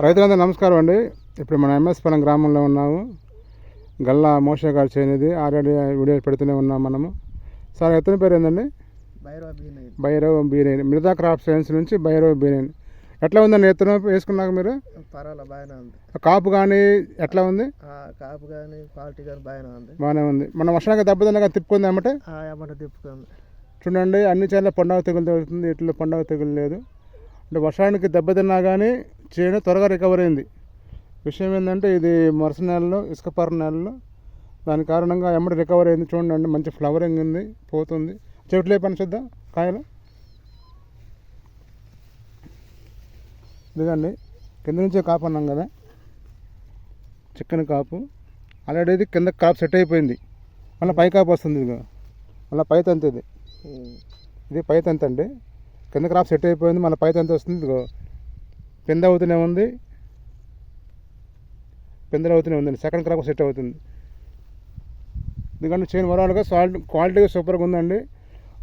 రైతులందరూ నమస్కారం అండి. ఇప్పుడు మన ఎంఎస్ పొలం గ్రామంలో ఉన్నాము. గల్లా మోషే గారు చేయనిది ఆల్రెడీ వీడియో పెడుతూనే ఉన్నాం మనము. సార్ ఎత్తన పేరు ఏందండి? భైరవ బీనైన్ మిగతా క్రాప్ సైన్స్ నుంచి భైరవ్ బీనేని ఎట్లా ఉందండి ఎత్తన వేసుకున్నాక మీరు? కాపు కానీ ఎట్లా ఉంది? ఆ, కాపు కానీ క్వాలిటీ కానీ బాగానే ఉంది. బాగానే ఉంది. మన వర్షానికి దెబ్బతిన్నగా తిప్పుకుంది ఏమంటే తిప్పుకుంది. చూడండి అన్ని చోట్ల పండగ తెగులు తగులుతుంది ఇట్లా పండగ తెగులు లేదు. అంటే వర్షానికి దెబ్బతిన్నా కానీ చేను త్వరగా రికవర్ అయింది. విషయం ఏంటంటే ఇది మరుస నెలలో ఇసుక పర నెలలో. దాని కారణంగా ఎమ్మడి రికవర్ అయింది చూడండి మంచి ఫ్లవరింగ్ ఉంది పోతుంది. చెట్లు పని చూద్దాం కాయలు. ఇదిగండి కింద నుంచే కాపు అన్నాం కదా. చికెన్ కాపు. ఆల్రెడీ ఇది కింద కాపు సెట్ అయిపోయింది. మళ్ళీ పై కాపు వస్తుంది ఇదిగో. మళ్ళీ పై తంతి ఇది. ఇది పై తంతి అండి. కింద క్రాప్ సెట్ అయిపోయింది మళ్ళీ పై తంతి వస్తుంది ఇదిగో. కింద అవుతూనే ఉంది. పెందలు అవుతూనే ఉందండి. సెకండ్ క్రాప్ సెట్ అవుతుంది. ఎందుకంటే చైన్ వరాలుగా సాల్ట్ క్వాలిటీగా సూపర్గా ఉందండి.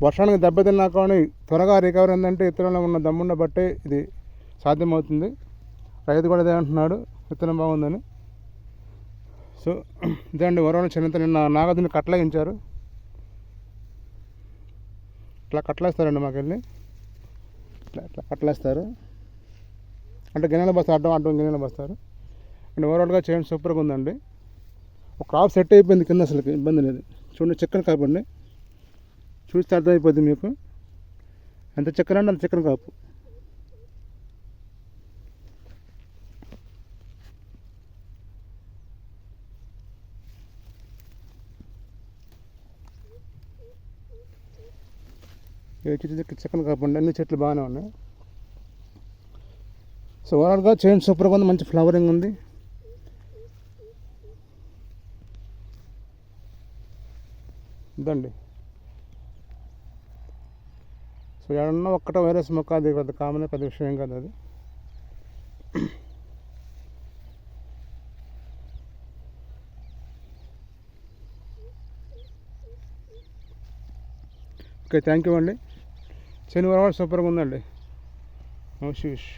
వర్షానికి దెబ్బతిన్నా కానీ త్వరగా రికవర్ అయిందంటే ఇతరులలో ఉన్న దమ్మున్న బట్టే ఇది సాధ్యమవుతుంది. రైతు కూడా అదే అంటున్నాడు. విత్తనం బాగుందని. సో ఇదండి వరవణ చిన్నంత నిన్న నాగదుని కట్టలేగించారు. ఇట్లా కట్టలేస్తారండి మాకెళ్ళి. ఇట్లా ఇట్లా కట్టలేస్తారు. అంటే గిన్నెల బస్తా అడ్డం అడ్డం గిన్నెల బస్తారు అండ్ ఓవరాల్గా చేయండి సూపర్గా ఉందండి. ఒక క్రాప్ సెట్ అయిపోయింది కింద అసలు ఇబ్బంది లేదు. చూడండి చక్కెర కాపు అండి చూస్తే అర్థమైపోద్ది మీకు. ఎంత చక్కెర అంటే అంత చక్కెర కాపు. ఏ చెట్టు చికెన్ కాపు అండి అన్ని చెట్లు బాగానే ఉన్నాయి. సో ఓవరాల్గా చైన్ సూపర్గా ఉంది మంచి ఫ్లవరింగ్ ఉంది. ఇదండి. సో ఏడన్నా ఒక్కట వైరస్ మొక్క అది పెద్ద కామనే పెద్ద విషయం కాదు అది. ఓకే థ్యాంక్ యూ అండి. శనివారం సూపర్గా ఉందండి. నో షూష్